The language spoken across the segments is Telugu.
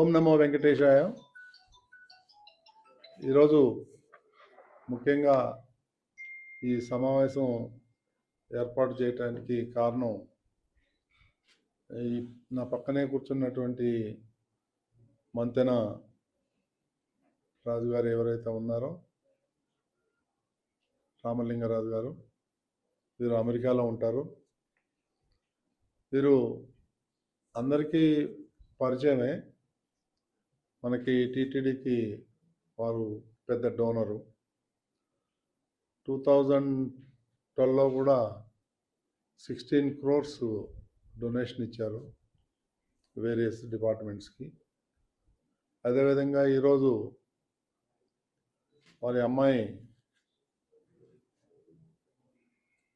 ఓం నమో వెంకటేశాయ. ఈరోజు ముఖ్యంగా ఈ సమావేశం ఏర్పాటు చేయటానికి కారణం ఈ నా పక్కనే కూర్చున్నటువంటి మంతెన రాజు గారు ఎవరైతే ఉన్నారో రామలింగరాజు గారు వీరు అమెరికాలో ఉంటారు. వీరు అందరికీ పరిచయమే. మనకి టీటీడీకి వారు పెద్ద డోనరు. టూ థౌజండ్ ట్వెల్వ్లో కూడా సిక్స్టీన్ క్రోర్స్ డొనేషన్ ఇచ్చారు వేరియస్ డిపార్ట్మెంట్స్కి. అదేవిధంగా ఈరోజు వారి అమ్మాయి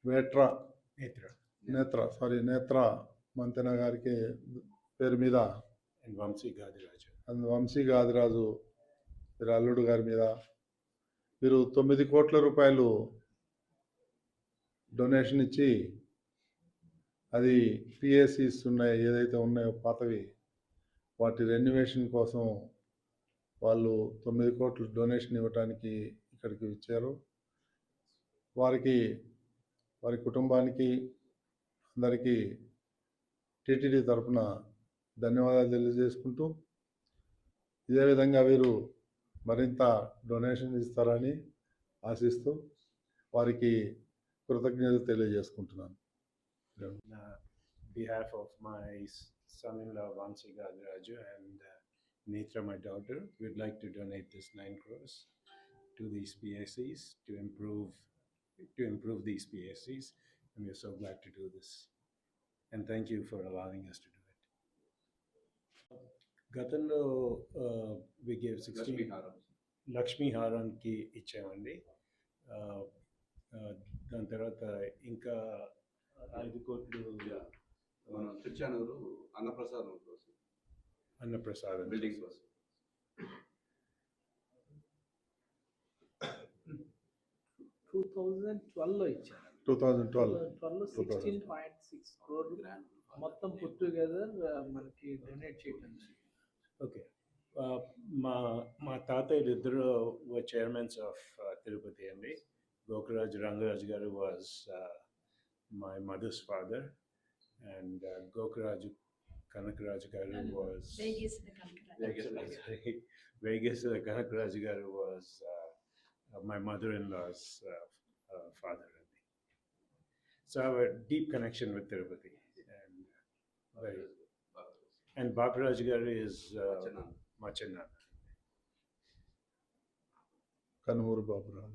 వేట్రా నేత్ర. నేత్ర సారీ నేత్ర మంతెన గారికి పేరు మీద వంశీ గాదిరాజు. అందు వంశీ గాదిరాజు వీరి అల్లుడు గారి మీద వీరు తొమ్మిది కోట్ల రూపాయలు డొనేషన్ ఇచ్చి అది పిఎస్సిస్ ఉన్నాయి ఏదైతే ఉన్నాయో పాతవి వాటి రెన్యువేషన్ కోసం వాళ్ళు తొమ్మిది కోట్లు డొనేషన్ ఇవ్వటానికి ఇక్కడికి ఇచ్చారు వారికి వారి కుటుంబానికి అందరికీ టీటీడీ తరఫున ధన్యవాదాలు తెలియజేసుకుంటూ ఇదే విధంగా వీరు మరింత డొనేషన్ ఇస్తారని ఆశిస్తూ వారికి కృతజ్ఞతలు తెలియజేసుకుంటున్నాను on uh, behalf of my s- son-in-law Vamsi Gadiraju and uh, Netra, my daughter, we'd like to donate this nine crores to these PSCs to improve to improve these PSCs, and we're so glad to do this. And thank you for allowing us to do it. గతంలో uh, we gave 16 లక్ష్మీ హారానికి ఇచ్చామండి. ఆ, ఆ, దాని తర్వాత ఇంకా ఐదు కోట్లు మన తిరుచానూరు అన్నప్రసాదం కోసం. అన్నప్రసాదం బిల్డింగ్ కోసం. టూ థౌజండ్ ట్వెల్వ్లో ఇచ్చారు. Two thousand twelve twelve sixteen point six crore మొత్తం పుట్ టుగెదర్ మనకి డొనేట్ ఆ, మా మా తాతయ్యలు ఇద్దరు చైర్మన్స్ ఆఫ్ తిరుపతి అండి Gokuraj Rangaraju garu was my mother's father and Gokuraju Kanakaraju garu was Vegas the Kankara. Vegas Kanakaraja garu was uh, uh, my mother-in-law's uh, uh, father. So I have a deep connection with Machanana. Machanana. Kanumuru Baburao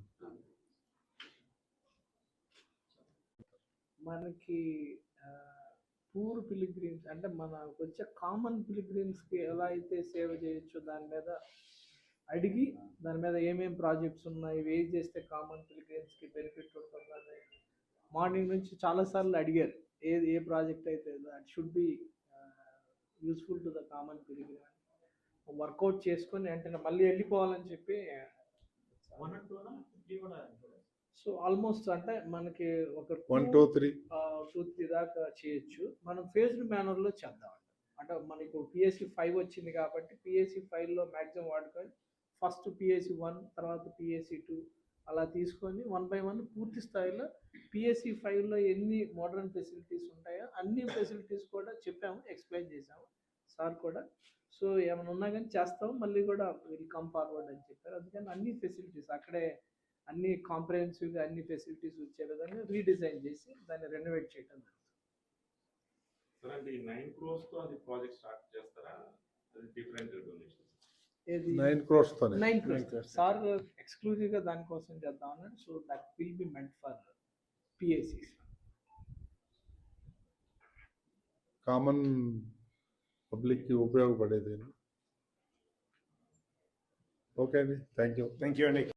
మనకి పూర్ పిలిగ్రిమ్స్ అంటే మనకు వచ్చే కామన్ పిలిగ్రిమ్స్కి ఎలా అయితే సేవ చేయొచ్చో దాని మీద అడిగి దాని మీద ఏమేం ప్రాజెక్ట్స్ ఉన్నాయి ఏం చేస్తే కామన్ పిలిగ్రిమ్స్కి బెనిఫిట్ ఉంటుందని మార్నింగ్ నుంచి చాలాసార్లు అడిగారు ఏది ఏ ప్రాజెక్ట్ అయితే that should be useful to the common pilgrim work out చేసుకొని అంటే మళ్ళీ వెళ్ళిపోవాలని చెప్పి సో ఆల్మోస్ట్ అంటే మనకి ఒక one two three two three దాకా చేయొచ్చు. మనం ఫేజ్డ్ మేనర్లో చేద్దాం అంటే మనకు పిఎస్సి ఫైవ్ వచ్చింది కాబట్టి పిఎస్సి ఫైవ్లో మ్యాక్సిమం వాడుకొని ఫస్ట్ పిఎస్సి వన్ తర్వాత పిఎస్సి టూ అలా తీసుకొని వన్ బై వన్ పూర్తి స్థాయిలో పిఎస్సి ఫైవ్లో ఎన్ని మోడర్న్ ఫెసిలిటీస్ ఉంటాయో అన్ని ఫెసిలిటీస్ కూడా చెప్పాము ఎక్స్ప్లెయిన్ చేసాము సార్ కూడా. సో ఏమైనా ఉన్నా కానీ చేస్తాము మళ్ళీ కూడా విల్ కమ్ ఫార్వర్డ్ అని చెప్పారు. అందుకని అన్ని ఫెసిలిటీస్ అక్కడే అన్ని కాంప్రహెన్సివ్గా అన్ని ఫెసిలిటీస్ వచ్చే విధంగా రీడిజైన్ చేసి దాన్ని రెనోవేట్ చేయడం జరుగుతుంది. సార్ అంటే ఈ నైన్ క్రోర్స్తో అది ప్రాజెక్ట్ స్టార్ట్ చేస్తారా? అది డిఫరెంట్ డొనేషన్స్ నైన్ క్రోర్స్తోనే నైన్ క్రోర్స్ crores. సార్ ఎక్స్క్లూజివ్గా దానికోసం చేద్దాం అన్నాడు. So that will be meant for పిఎస్సిస్ common పబ్లిక్కి ఉపయోగపడేది ఓకే అండి thank you Thank you, Nick.